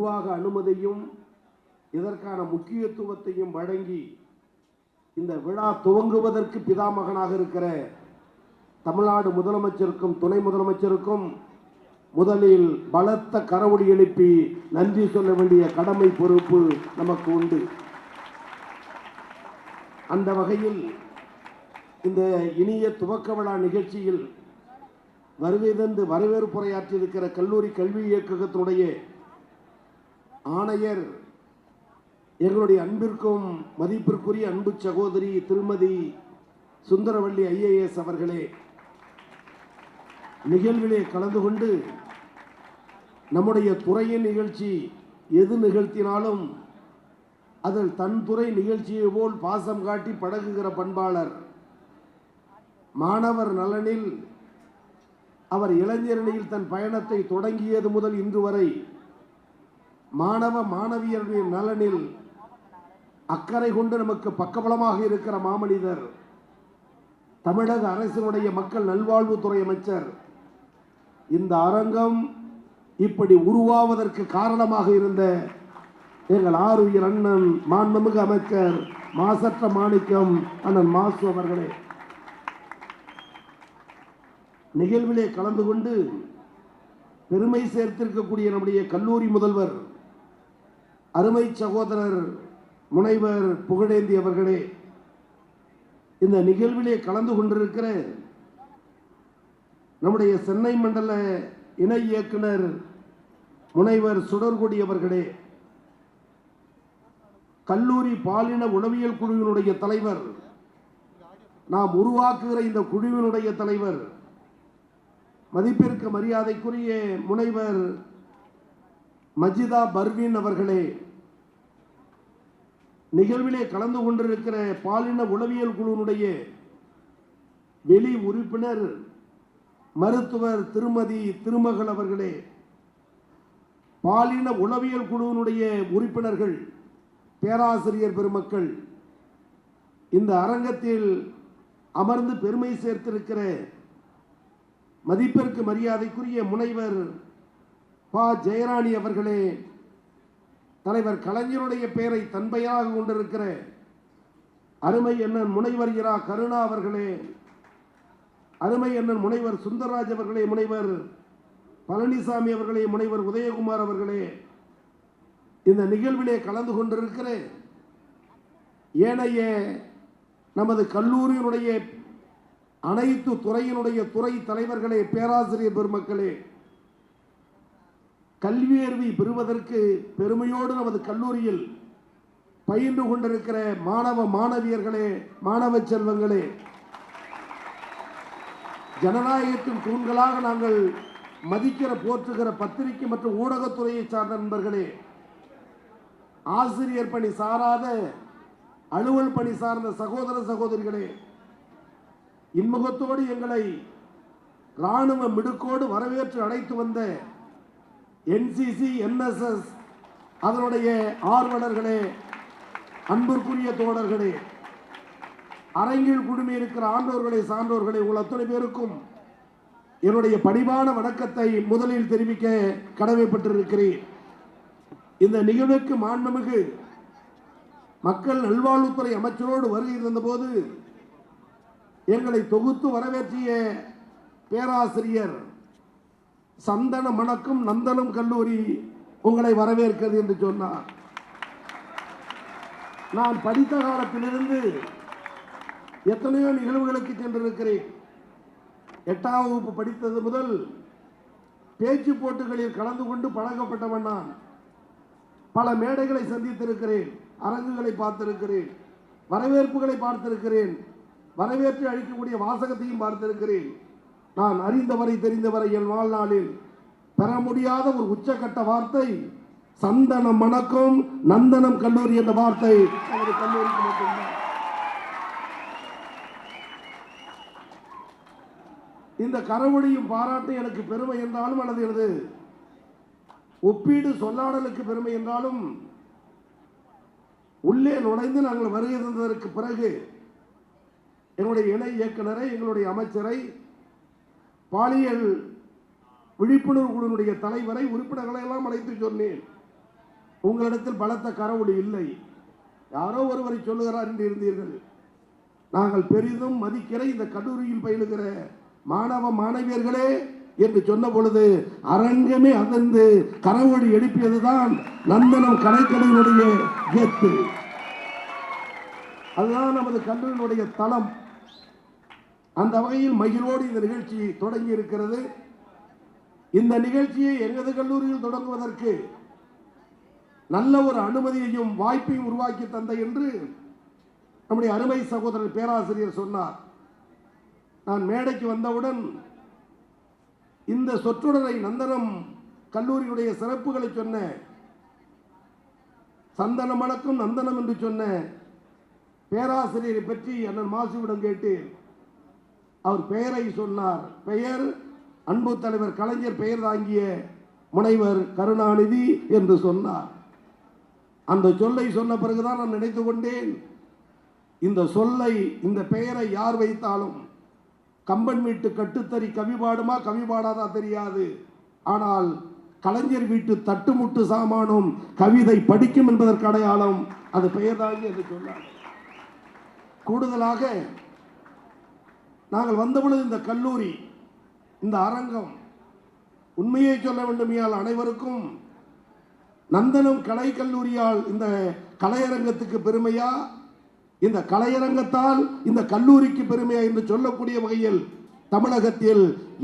நிர்வாக அனுமதியும் இதற்கான முக்கியத்துவத்தையும் வழங்கி இந்த விழா துவங்குவதற்கு பிதாமகனாக இருக்கிற தமிழ்நாடு முதலமைச்சருக்கும் துணை முதலமைச்சருக்கும் முதலில் பலத்த கரவொலி எழுப்பி நன்றி சொல்ல வேண்டிய கடமை பொறுப்பு நமக்கு உண்டு. அந்த வகையில் இந்த இனிய துவக்க விழா நிகழ்ச்சியில் வருகை தந்து வரவேற்புரையாற்றியிருக்கிற கல்லூரி கல்வி இயக்ககத்தினுடைய ஆணையர். எங்களுடைய அன்பிற்கும் மதிப்பிற்குரிய அன்பு சகோதரி திருமதி சுந்தரவள்ளி ஐஏஎஸ் அவர்களே நிகழ்விலே கலந்து கொண்டு நம்முடைய துறையின் நிகழ்ச்சி எது நிகழ்த்தினாலும் அதில் தன் துறை நிகழ்ச்சியை போல் பாசம் காட்டி பழகுகிற பண்பாளர். மாணவர் நலனில் அவர் இளைஞரணியில் தன் பயணத்தை தொடங்கியது முதல் இன்று வரை மாணவ மாணவியருடைய நலனில் அக்கறை கொண்டு நமக்கு பக்கபலமாக இருக்கிற மாமனிதர் தமிழக அரசினுடைய மக்கள் நல்வாழ்வுத்துறை அமைச்சர் இந்த அரங்கம் இப்படி உருவாவதற்கு காரணமாக இருந்த எங்கள் ஆறுயிர் அண்ணன் மாண்புமிகு அமைச்சர் மாசற்ற மாணிக்கம் அண்ணன் மாசு அவர்களே. நிகழ்விலே கலந்து கொண்டு பெருமை சேர்த்திருக்கக்கூடிய நம்முடைய கல்லூரி முதல்வர் அருமை சகோதரர் முனைவர் புகழேந்தி அவர்களே இந்த நிகழ்விலே கலந்து கொண்டிருக்கிற நம்முடைய சென்னை மண்டல இணை இயக்குனர் முனைவர் சுடர்கொடி அவர்களே கல்லூரி பாலின உளவியல் குழுவினுடைய தலைவர் நாம் உருவாக்குகிற இந்த குழுவினுடைய தலைவர் மதிப்பிற்கு மரியாதைக்குரிய முனைவர் மஜிதா பர்வீன் அவர்களே நிகழ்விலே கலந்து கொண்டிருக்கிற பாலின உளவியல் குழுவினுடைய வெளி உறுப்பினர் மருத்துவர் திருமதி திருமகள் அவர்களே பாலின உளவியல் குழுவினுடைய உறுப்பினர்கள் பேராசிரியர் பெருமக்கள் இந்த அரங்கத்தில் அமர்ந்து பெருமை சேர்த்திருக்கிற மதிப்பிற்கு மரியாதைக்குரிய முனைவர் பா. ஜெயராணி அவர்களே தலைவர் கலைஞருடைய பெயரை தன்பையாக கொண்டிருக்கிற அருமை அண்ணன் முனைவர் இரா கருணா அவர்களே அருமை அண்ணன் முனைவர் சுந்தரராஜ் அவர்களே முனைவர் பழனிசாமி அவர்களே முனைவர் உதயகுமார் அவர்களே இந்த நிகழ்விலே கலந்து கொண்டிருக்கிற ஏனைய நமது கல்லூரியினுடைய அனைத்து துறையினுடைய துறை தலைவர்களே பேராசிரியர் பெருமக்களே கல்வியறிவை பெறுவதற்கு பெருமையோடு நமது கல்லூரியில் பயின்று கொண்டிருக்கிற மாணவ மாணவியர்களே மாணவ செல்வங்களே ஜனநாயகத்தின் தூண்களாக நாங்கள் மதிக்கிற போற்றுகிற பத்திரிகை மற்றும் ஊடகத்துறையை சார்ந்த நண்பர்களே ஆசிரியர் பணி சாராத அலுவல் பணி சார்ந்த சகோதர சகோதரிகளே இன்முகத்தோடு எங்களை ராணுவ மிடுக்கோடு வரவேற்று அழைத்து வந்த என்சிசி என்எஸ்எஸ் அதனுடைய ஆர்வலர்களே அன்பிற்குரிய தோழர்களே அரங்கில் குழுமி இருக்கிற ஆண்டோர்களே சான்றோர்களே உள்ள அத்தனை பேருக்கும் என்னுடைய பணிவான வணக்கத்தை முதலில் தெரிவிக்க கடமைப்பட்டிருக்கிறேன். இந்த நிகழ்வுக்கு மாண்புமிகு மக்கள் நல்வாழ்வுத்துறை அமைச்சரோடு வருகை தந்தபோது எங்களை தொகுத்து வரவேற்றிய பேராசிரியர் சந்தன மணக்கும் நந்தனம் கல்லூரி உங்களை வரவேற்கிறது என்று சொன்னார். நான் படித்த காலத்திலிருந்து எத்தனையோ நிகழ்வுகளுக்கு சென்றிருக்கிறேன். எட்டாம் வகுப்பு படித்தது முதல் பேச்சு போட்டிகளில் கலந்து கொண்டு பழகப்பட்டவன் நான். பல மேடைகளை சந்தித்திருக்கிறேன் அரங்குகளை பார்த்திருக்கிறேன் வரவேற்புகளை பார்த்திருக்கிறேன் வரவேற்று அளிக்கக்கூடிய வாசகத்தையும் பார்த்திருக்கிறேன். நான் அறிந்தவரை தெரிந்தவரை என் வாழ்நாளில் பெற முடியாத ஒரு உச்சக்கட்ட வார்த்தை சந்தனம் மணக்கும் நந்தனம் கல்லூரி என்ற வார்த்தை அவரது கல்லூரிக்கு மட்டும்தான். இந்த கரவொழியும் பாராட்டு எனக்கு பெருமை என்றாலும் அல்லது எனது ஒப்பீடு சொல்லாடலுக்கு பெருமை என்றாலும் உள்ளே நுழைந்து நாங்கள் வருகை தந்ததற்கு பிறகு எங்களுடைய இணை இயக்குனரை எங்களுடைய அமைச்சரை பாலியல் விழிப்புணர்வு குழுவினுடைய தலைவரை உறுப்பினர்களை எல்லாம் அழைத்து சொன்னேன். உங்களிடத்தில் பலத்த கரவுடு இல்லை. யாரோ ஒருவரை சொல்லுகிறார் என்று இருந்தீர்கள். நாங்கள் பெரிதும் மதிக்கிற இந்த கல்லூரியில் பயிலுகிற மாணவ மாணவியர்களே என்று சொன்ன பொழுது அரங்கமே அதிர்ந்து கரவொடி எழுப்பியதுதான் நந்தனம் கலைக்கடையினுடைய கெத்து அதுதான் நமது கல்லூரியினுடைய தளம். அந்த வகையில் மகிழ்வோடு இந்த நிகழ்ச்சி தொடங்கி இருக்கிறது. இந்த நிகழ்ச்சியை எங்களது கல்லூரியில் தொடங்குவதற்கு நல்ல ஒரு அனுமதியையும் வாய்ப்பையும் உருவாக்கி தந்த என்று நம்முடைய அருமை சகோதரர் பேராசிரியர் சொன்னார். நான் மேடைக்கு வந்தவுடன் இந்த சொற்றொடரை நந்தனம் கல்லூரியுடைய சிறப்புகளை சொன்ன சந்தனம் மணக்கும் நந்தனம் என்று சொன்ன பேராசிரியரை பற்றி அண்ணன் மாசுவிடம் கேட்டேன். அவர் பெயரை சொன்னார். பெயர் அன்பு தலைவர் கலைஞர் பெயர் தாங்கிய முனைவர் கருணாநிதி என்று சொன்னார். அந்த சொல்லை சொன்ன பிறகுதான் நான் நினைத்து கொண்டேன். இந்த சொல்லை இந்த பெயரை யார் வைத்தாலும் கம்பன் வீட்டு கட்டுத்தறி கவி பாடுமா கவி பாடாதா தெரியாது. ஆனால் கலைஞர் வீட்டு தட்டுமுட்டு சாமானும் கவிதை படிக்கும் என்பதற்கு அடையாளம் அது பெயர்தாங்கி என்று சொன்னார். கூடுதலாக நாங்கள் வந்தபொழுது இந்த கல்லூரி இந்த அரங்கம் உண்மையை சொல்ல வேண்டுமையால் அனைவருக்கும் நந்தனம் கலை கல்லூரியால் இந்த கலையரங்கத்துக்கு பெருமையா? இந்த கலையரங்கத்தால் இந்த கல்லூரிக்கு பெருமையா என்று சொல்லக்கூடிய வகையில் தமிழகத்தில்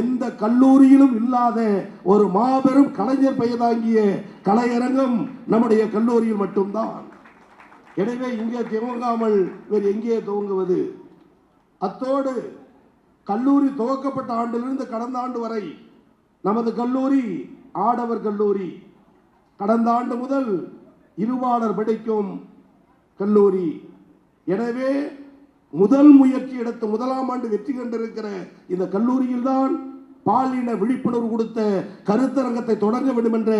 எந்த கல்லூரியிலும் இல்லாத ஒரு மாபெரும் கலைஞர் பெயர் தாங்கிய கலையரங்கம் நம்முடைய கல்லூரியில் மட்டும்தான். எனவே இங்கே துவங்காமல் வேறு எங்கே துவங்குவது? அத்தோடு கல்லூரி துவக்கப்பட்ட ஆண்டிலிருந்து கடந்த ஆண்டு வரை நமது கல்லூரி ஆடவர் கல்லூரி கடந்த ஆண்டு முதல் இருவாளர் படிக்கும் கல்லூரி. எனவே முதல் முயற்சி எடுத்து முதலாம் ஆண்டு வெற்றி கண்டிருக்கிற இந்த கல்லூரியில்தான் பாலின விழிப்புணர்வு கொடுத்த கருத்தரங்கத்தை தொடங்க வேண்டும் என்ற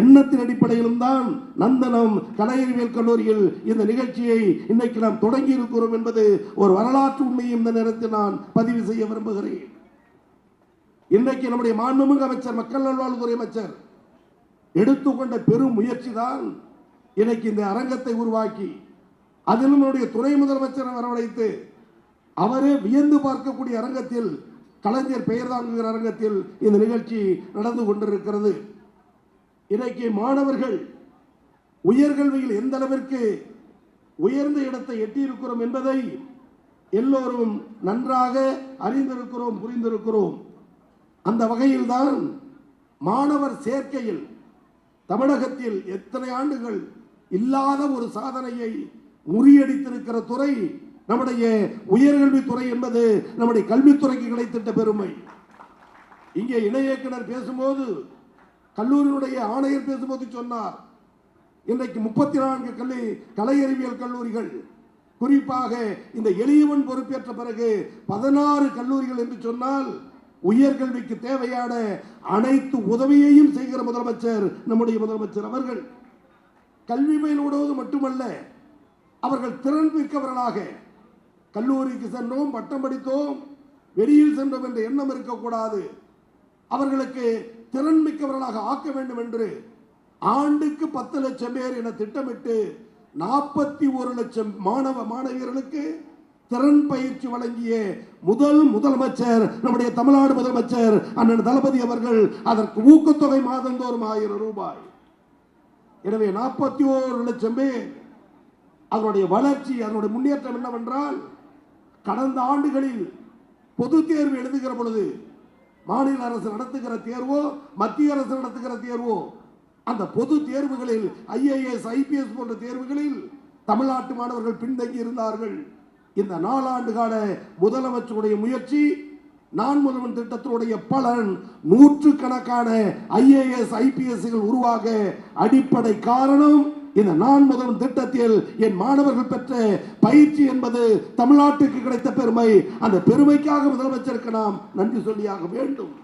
எண்ணத்தின் அடிப்படையிலும் தான் நந்தனம் கலையறிவியல் கல்லூரியில் இந்த நிகழ்ச்சியை இன்னைக்கு நாம் தொடங்கி இருக்கிறோம் என்பது ஒரு வரலாற்று உண்மையை இந்த நேரத்தில் நான் பதிவு செய்ய விரும்புகிறேன். இன்றைக்கு நம்முடைய மாண்புமிகு அமைச்சர் மக்கள் நல்வாழ்வுத்துறை அமைச்சர் எடுத்துக்கொண்ட பெரும் முயற்சி தான் இன்னைக்கு இந்த அரங்கத்தை உருவாக்கி அதிலும் நம்முடைய துணை முதலமைச்சரை வரவழைத்து அவரே வியந்து பார்க்கக்கூடிய அரங்கத்தில் கலைஞர் பெயர் தாங்குகிற அரங்கத்தில் இந்த நிகழ்ச்சி நடந்து கொண்டிருக்கிறது. இன்றைக்கு மாணவர்கள் உயர்கல்வியில் எந்த அளவிற்கு உயர்ந்த இடத்தை எட்டியிருக்கிறோம் என்பதை எல்லோரும் நன்றாக அறிந்திருக்கிறோம் புரிந்திருக்கிறோம். அந்த வகையில்தான் மாணவர் சேர்க்கையில் தமிழகத்தில் எத்தனை ஆண்டுகள் இல்லாத ஒரு சாதனையை முறியடித்திருக்கிற துறை நம்முடைய உயர்கல்வித்துறை என்பது நம்முடைய கல்வித்துறைக்கு கிடைத்திட்ட பெருமை. இங்கே இணை இயக்குனர் பேசும்போது கல்லூரியுடைய ஆணையர் பேசும்போது சொன்னார் இன்றைக்கு முப்பத்தி நான்கு கல்வி கலை அறிவியல் கல்லூரிகள். குறிப்பாக இந்த எளியவன் பொறுப்பேற்ற பிறகு பதினாறு கல்லூரிகள் என்று சொன்னால் உயர்கல்விக்கு தேவையான அனைத்து உதவியையும் செய்கிற முதலமைச்சர் நம்முடைய முதலமைச்சர் அவர்கள். கல்வி பயிலுவதோடு மட்டுமல்ல அவர்கள் திறன் மிக்கவர்களாக கல்லூரிக்கு சென்றோம் பட்டம் படித்தோம் வெளியில் சென்றோம் என்ற எண்ணம் இருக்கக்கூடாது. அவர்களுக்கு திறன் மிக்கவர்களாக ஆக்க வேண்டும் என்று ஆண்டுக்கு பத்து லட்சம் பேர் என திட்டமிட்டு நாற்பத்தி ஒரு லட்சம் மாணவ மாணவியர்களுக்கு திறன் பயிற்சி வழங்கிய முதல் முதலமைச்சர் நம்முடைய தமிழ்நாடு முதலமைச்சர் அண்ணன் தளபதி அவர்கள் அதற்கு ஊக்கத்தொகை மாதந்தோறும் ஆயிரம் ரூபாய். எனவே நாற்பத்தி ஓரு லட்சம் பேர் அதனுடைய வளர்ச்சி அதனுடைய முன்னேற்றம் என்னவென்றால் கடந்த ஆண்டுகளில் பொது தேர்வு எழுதுகிற பொழுது மாநில அரசு நடத்துகிற தேர்வோ மத்திய அரசு நடத்துகிற தேர்வோ அந்த பொது தேர்வுகளில் ஐஏஎஸ் ஐபிஎஸ் போன்ற தேர்வுகளில் தமிழ்நாட்டு மாணவர்கள் பின்தங்கி இருந்தார்கள். இந்த நாலாண்டு கால முதலமைச்சருடைய முயற்சி நான் முதல்வன் திட்டத்தினுடைய பலன் நூற்றுக்கணக்கான ஐஏஎஸ் ஐபிஎஸ்கள் உருவாக அடிப்படை காரணம் இந்த நான் முதலும் திட்டத்தில் என் மாணவர்கள் பெற்ற பயிற்சி என்பது தமிழ்நாட்டுக்கு கிடைத்த பெருமை. அந்த பெருமைக்காக முதலமைச்சருக்கு நாம் நன்றி சொல்லியாக வேண்டும்.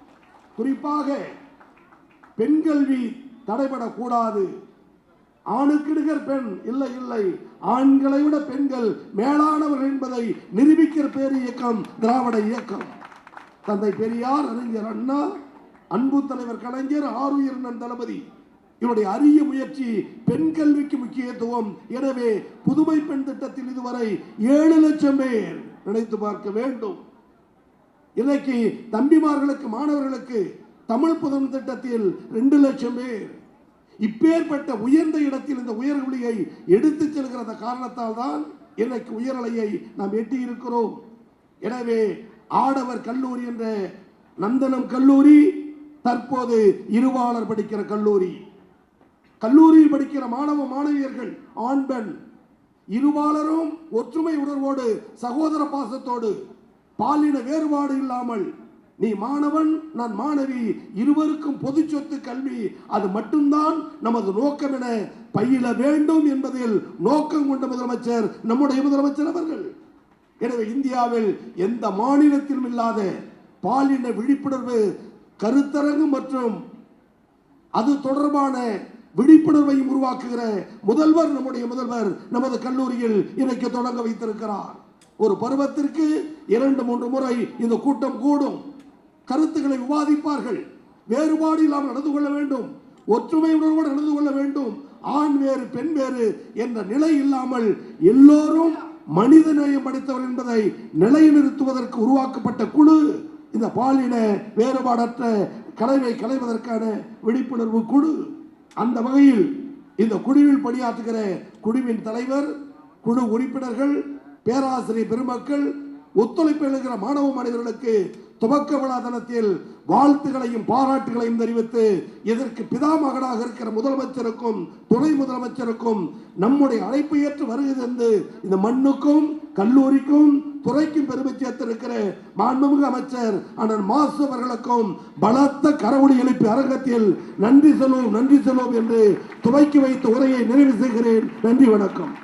குறிப்பாக பெண் கல்வி தடைபடக்கூடாது. ஆணுக்கு நிகர் பெண் இல்லை இல்லை. ஆண்களை விட பெண்கள் மேலானவர்கள் என்பதை நிரூபிக்கிற பேர் இயக்கம் திராவிட இயக்கம். தந்தை பெரியார் அறிஞர் அண்ணா அன்பு தலைவர் கலைஞர் ஆருயிர் தளபதி. இவருடைய அரிய முயற்சி பெண் கல்விக்கு முக்கியத்துவம். எனவே புதுமை பெண் திட்டத்தில் இதுவரை ஏழு லட்சம் பேர் நினைத்து பார்க்க வேண்டும். இன்னைக்கு தம்பிமார்களுக்கு மாணவர்களுக்கு தமிழ் புதன் திட்டத்தில் ரெண்டு லட்சம் பேர். இப்பேற்பட்ட உயர்ந்த இடத்தில் இந்த உயர்வழியை எடுத்து செல்கிற காரணத்தால் தான் இன்னைக்கு உயர்நிலையை நாம் எட்டி இருக்கிறோம் எனவே ஆடவர் கல்லூரி என்ற நந்தனம் கல்லூரி தற்போது இருவாளர் படிக்கிற கல்லூரி. கல்லூரியில் படிக்கிற மாணவ மாணவியர்கள் ஆண் பெண் இருபாலரும் ஒற்றுமை உணர்வோடு சகோதர பாசத்தோடு பாலின வேறுபாடு இல்லாமல் நீ மாணவன் நான் மாணவி இருவருக்கும் பொது சொத்து கல்வி அது மட்டும்தான் நமது நோக்கம் என பயில வேண்டும் என்பதில் நோக்கம் கொண்ட முதலமைச்சர் நம்முடைய முதலமைச்சர் அவர்கள். எனவே இந்தியாவில் எந்த மாநிலத்திலும் இல்லாத பாலின விழிப்புணர்வு கருத்தரங்கு மற்றும் அது தொடர்பான விழிப்புணர்வையும் உருவாக்குகிற முதல்வர் நம்முடைய முதல்வர் நமது கல்லூரியில் இன்னைக்கு தொடங்க வைத்திருக்கிறார். ஒரு பருவத்திற்கு இரண்டு மூன்று முறை இந்த கூட்டம் கூடும். கருத்துக்களை விவாதிப்பார்கள். வேறுபாடு இல்லாமல் நடந்து கொள்ள வேண்டும். ஒற்றுமை உணர்வோடு நடந்து கொள்ள வேண்டும். ஆண் வேறு பெண் வேறு என்ற நிலை இல்லாமல் எல்லோரும் மனித நேயம் படைத்தவர் என்பதை நிலைநிறுத்துவதற்கு உருவாக்கப்பட்ட குழு. இந்த பாலின வேறுபாடற்ற கலைவை களைவதற்கான விழிப்புணர்வு குழு. அந்த வகையில் இந்த குழுவில் பணியாற்றுகிற குழுவின் தலைவர் குழு உறுப்பினர்கள் பேராசிரியர் பெருமக்கள் ஒத்துழைப்பு எழுகிற மாணவ மனிதர்களுக்கு துவக்க விழா தினத்தில் வாழ்த்துகளையும் பாராட்டுகளையும் தெரிவித்து இதற்கு பிதாமகனாக இருக்கிற முதலமைச்சருக்கும் துணை முதலமைச்சருக்கும் நம்முடைய அழைப்பு ஏற்று வருகிறது என்று இந்த மண்ணுக்கும் கல்லூரிக்கும் துறைக்கும் பெருமை சேர்த்திருக்கிற மாண்புமிகு அமைச்சர் அண்ணன் மாசு அவர்களுக்கும் பலத்த கரவொலி எழுப்பி அரங்கத்தில் நன்றி செல்வோம் நன்றி செல்வோம் என்று துவக்கி வைத்த உரையை நிறைவு செய்கிறேன். நன்றி வணக்கம்.